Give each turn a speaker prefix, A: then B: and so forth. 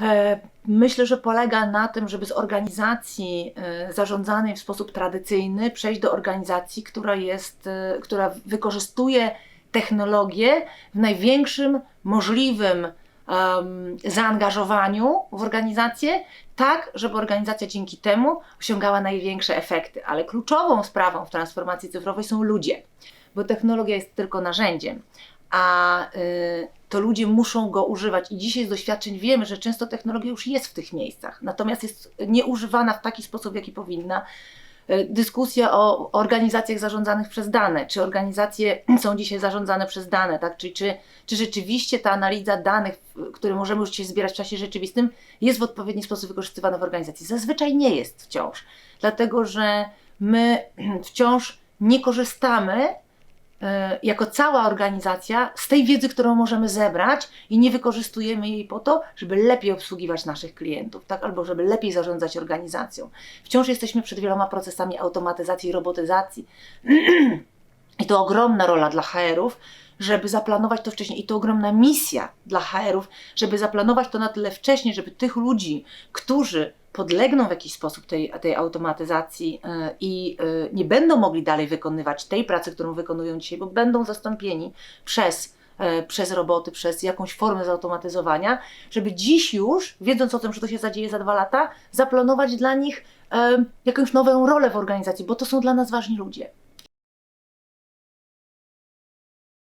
A: E, Myślę, że polega na tym, żeby z organizacji e, zarządzanej w sposób tradycyjny przejść do organizacji, która jest, e, która wykorzystuje technologię w największym możliwym zaangażowaniu w organizację, tak, żeby organizacja dzięki temu osiągała największe efekty. Ale kluczową sprawą w transformacji cyfrowej są ludzie, bo technologia jest tylko narzędziem, a y, to ludzie muszą go używać. I dzisiaj z doświadczeń wiemy, że często technologia już jest w tych miejscach, natomiast jest nieużywana w taki sposób, w jaki powinna. Y, Dyskusja o organizacjach zarządzanych przez dane, czy organizacje są dzisiaj zarządzane przez dane, tak? czy, czy, czy rzeczywiście ta analiza danych, które możemy już dzisiaj zbierać w czasie rzeczywistym, jest w odpowiedni sposób wykorzystywana w organizacji. Zazwyczaj nie jest wciąż, dlatego że my wciąż nie korzystamy jako cała organizacja z tej wiedzy, którą możemy zebrać i nie wykorzystujemy jej po to, żeby lepiej obsługiwać naszych klientów, tak? albo żeby lepiej zarządzać organizacją. Wciąż jesteśmy przed wieloma procesami automatyzacji i robotyzacji. I to ogromna rola dla HR-ów, żeby zaplanować to wcześniej. I to ogromna misja dla HR-ów, żeby zaplanować to na tyle wcześniej, żeby tych ludzi, którzy podlegną w jakiś sposób tej, tej automatyzacji e, i e, nie będą mogli dalej wykonywać tej pracy, którą wykonują dzisiaj, bo będą zastąpieni przez, e, przez roboty, przez jakąś formę zautomatyzowania, żeby dziś już, wiedząc o tym, że to się zadzieje za dwa lata, zaplanować dla nich jakąś nową rolę w organizacji, bo to są dla nas ważni ludzie.